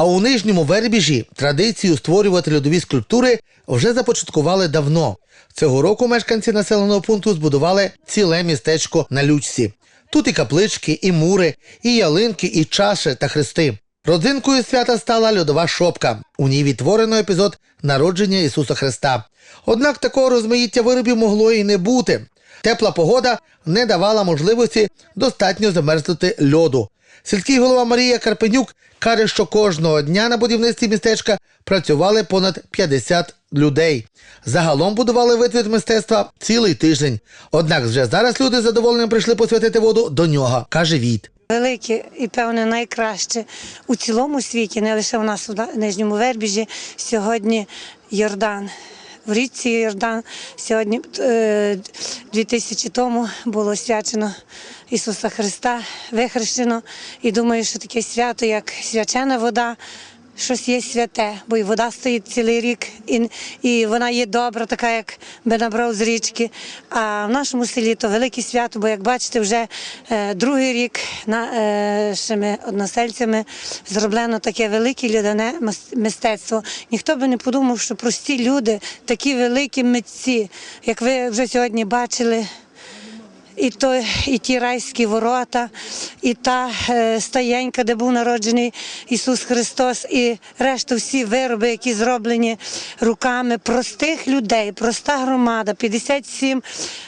А у нижньому вербіжі традицію створювати льодові скульптури вже започаткували давно. Цього року мешканці населеного пункту збудували ціле містечко на лючці. Тут і каплички, і мури, і ялинки, і чаші та хрести. Родзинкою свята стала льодова шопка. У ній відтворено епізод народження Ісуса Христа. Однак такого розмаїття виробів могло і не бути. Тепла погода не давала можливості достатньо замерзнути льоду. Сільський голова Марія Карпенюк каже, що кожного дня на будівництві містечка працювали понад 50 людей. Загалом будували витвір мистецтва цілий тиждень. Однак вже зараз люди з задоволенням прийшли посвятити воду до нього, каже Віт. Велике і певне найкраще у цілому світі, не лише у нас у Нижньому Вербіжі. Сьогодні Йордан. В річці Йордан сьогодні дві 2000 тому було свячено Ісуса Христа, вихрещено. І думаю, що таке свято, як свячена вода, щось є святе, бо і вода стоїть цілий рік, і, і вона є добра, така, як би набрав з річки. А в нашому селі то велике свято, бо як бачите, вже е, другий рік нашими односельцями зроблено таке велике людяне мистецтво. Ніхто би не подумав, що прості люди, такі великі митці, як ви вже сьогодні бачили. І то, і ті райські ворота, і та е, стаєнька, де був народжений Ісус Христос, і решта всі вироби, які зроблені руками простих людей, проста громада, 57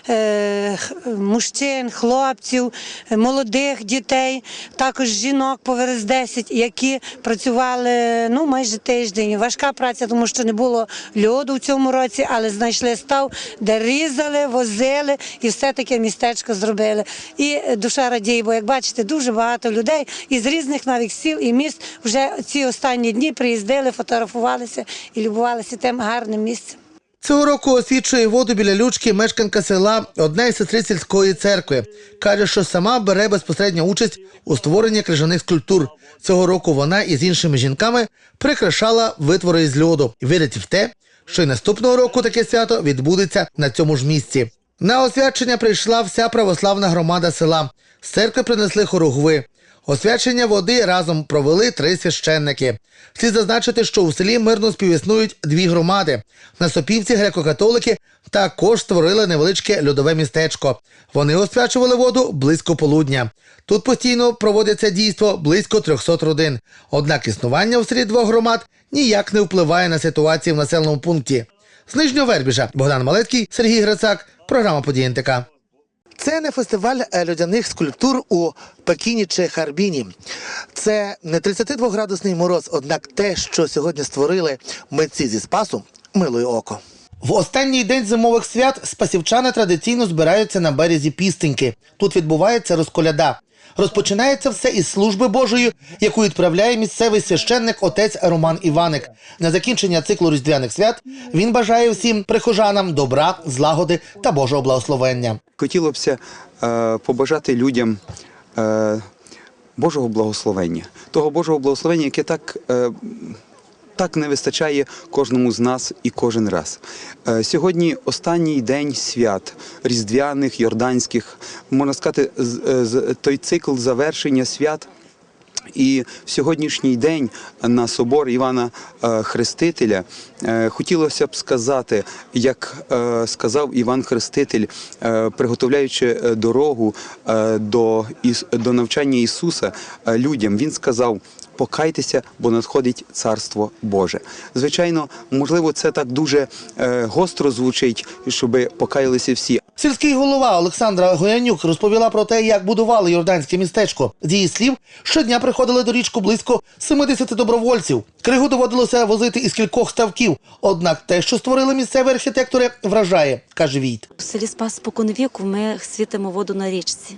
е, мужчин, хлопців, молодих дітей, також жінок поверх 10, які працювали ну, майже тиждень. Важка праця, тому що не було льоду в цьому році, але знайшли став, де різали, возили і все таке містечко зробили. І е, душа радіє, бо як бачите, дуже багато людей із різних навіть сіл і міст вже ці останні дні приїздили, фотографувалися і любувалися тим гарним місцем. Цього року освічує воду біля лючки мешканка села одна із сестриць сільської церкви. Каже, що сама бере безпосередню участь у створенні крижаних скульптур. Цього року вона із іншими жінками прикрашала витвори із льоду і вірить в те, що й наступного року таке свято відбудеться на цьому ж місці. На освячення прийшла вся православна громада села. З церкви принесли хоругви. Освячення води разом провели три священники. Слід зазначити, що у селі мирно співіснують дві громади. На Сопівці греко-католики також створили невеличке льодове містечко. Вони освячували воду близько полудня. Тут постійно проводиться дійство близько 300 родин. Однак існування в селі двох громад ніяк не впливає на ситуацію в населеному пункті. З Нижнього Вербіжа Богдан Малецький, Сергій Грицак, програма «Події НТК». Це не фестиваль е, людяних скульптур у Пекіні чи Харбіні. Це не 32-градусний мороз, однак те, що сьогодні створили митці зі спасу, милує око. В останній день зимових свят спасівчани традиційно збираються на березі пістеньки. Тут відбувається розколяда. Розпочинається все із служби Божої, яку відправляє місцевий священник отець Роман Іваник. На закінчення циклу різдвяних свят він бажає всім прихожанам добра, злагоди та Божого благословення. Хотілося б е, побажати людям е, Божого благословення, того Божого благословення, яке так. Е, так не вистачає кожному з нас і кожен раз. Е, Сьогодні останній день свят різдвяних, йорданських, можна сказати, е, той цикл завершення свят. І в сьогоднішній день на собор Івана е, Хрестителя е, хотілося б сказати, як е, сказав Іван Хреститель, приготовляючи дорогу до, навчання Ісуса людям, він сказав. Покайтеся, бо надходить царство Боже. Звичайно, можливо, це так дуже гостро звучить, щоб покаялися всі. Сільський голова Олександра Гоянюк розповіла про те, як будували йорданське містечко. З її слів, щодня приходили до річку близько 70 добровольців. Кригу доводилося возити із кількох ставків. Однак те, що створили місцеві архітектори, вражає, каже Війт. В селі Спас споконвіку ми світимо воду на річці.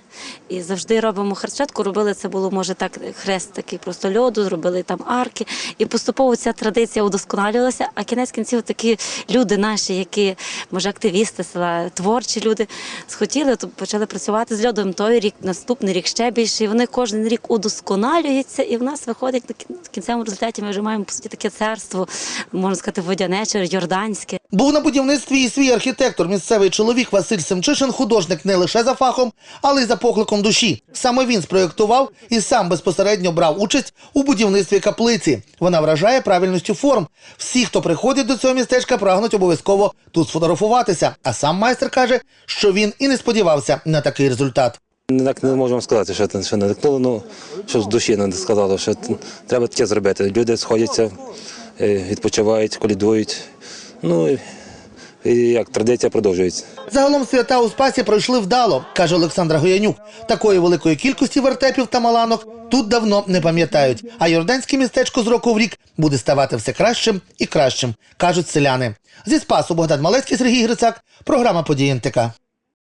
І завжди робимо хрещатку. Робили це було, може, так, хрест такий просто льоду, зробили там арки. І поступово ця традиція удосконалювалася. А кінець кінців такі люди наші, які, може, активісти села, творчі люди, схотіли, то почали працювати з льодом той рік, наступний рік ще більше. І вони кожен рік удосконалюються. І в нас виходить в кінцевому результаті ми вже маємо маємо по суті таке царство, можна сказати, водянече, йорданське. Був на будівництві і свій архітектор, місцевий чоловік Василь Семчишин, художник не лише за фахом, але й за покликом душі. Саме він спроєктував і сам безпосередньо брав участь у будівництві каплиці. Вона вражає правильністю форм. Всі, хто приходить до цього містечка, прагнуть обов'язково тут сфотографуватися. А сам майстер каже, що він і не сподівався на такий результат. Так не можемо сказати, що це що надихнуло, ну що з душі не сказало, що треба таке зробити. Люди сходяться, е, відпочивають, колідують. Ну і як традиція продовжується. Загалом свята у спасі пройшли вдало, каже Олександра Гоянюк. Такої великої кількості вертепів та маланок тут давно не пам'ятають. А йорданське містечко з року в рік буде ставати все кращим і кращим, кажуть селяни. Зі спасу Богдан Малецький, Сергій Грицак, програма «Події НТК».